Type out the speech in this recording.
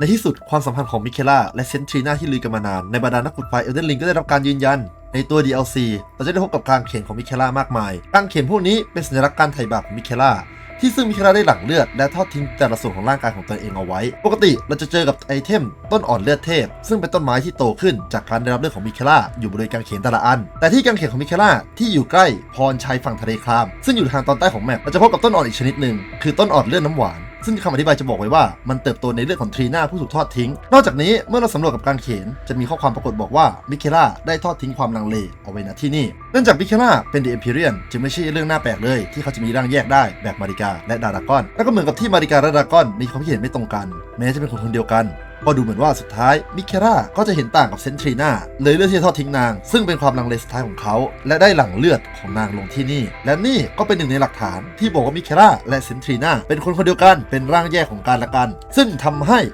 ในที่สุดความสัมพันธ์ของมิเคล่าและเซนทรีนาที่ลือกันมานาน ในบรรดานักขุดไฟเอลเดนลิงก็ได้รับการยืนยัน ในตัว DLC เราจะได้พบกับกางเขนของมิเคล่ามากมายกางเขนพวกนี้เป็นสัญลักษณ์การไถ่บาปของมิเคล่าที่ซึ่งมิเคล่าได้หลั่งเลือดและทอดทิ้งแต่ละส่วนของร่างกายของตนเองเอาไว้ ปกติเราจะเจอกับไอเทม ต้นอ่อนเลือดเทพ ซึ่งเป็นต้นไม้ที่โตขึ้นจากการได้รับเลือดของมิเคล่าอยู่บริเวณกางเขนแต่ละอัน แต่ที่กางเขนของมิเคล่าที่อยู่ใกล้พรชัยฝั่งทะเลคราม ซึ่งอยู่ทางตอนใต้ของแมปเราจะพบกับต้นอ่อนอีกชนิดหนึ่งคือต้นอ่อนเลือดน้ำหวาน ซึ่งคำอธิบายจะบอกไว้ว่ามันเติบโตในเลือดของทรีน่าผู้ถูกทอดทิ้ง นอกจากนี้เมื่อเราสำรวจกับการเขียนจะมีข้อความปรากฏบอกว่ามิเคล่าได้ทอดทิ้งความลังเลเอาไว้ณที่นี่เนื่องจากมิเคล่าเป็นเดอะเอ็มพีเรียนจึงไม่ใช่เรื่องน่าแปลกเลย ที่เขาจะมีร่างแยกได้แบบมาริกาและดารากอน แล้วก็เหมือนกับที่มาริกาและดารากอนมีความเห็นไม่ตรงกัน แม้จะเป็นคนคนเดียวกันก็ดูเหมือนว่าสุดท้ายมิเคราก็จะเห็นต่างกับเซนทรีนาเลยเลือกที่จะทอดทิ้งนาง ซึ่งเป็นความลังเลสุดท้ายของเขา และได้หลั่งเลือดของนางลงที่นี่ และนี่ก็เป็นหนึ่งในหลักฐานที่บอกว่ามิเคราและเซนทรีนาเป็นคนคนเดียวกันเป็นร่างแยกของการละกัน ซึ่งทำให้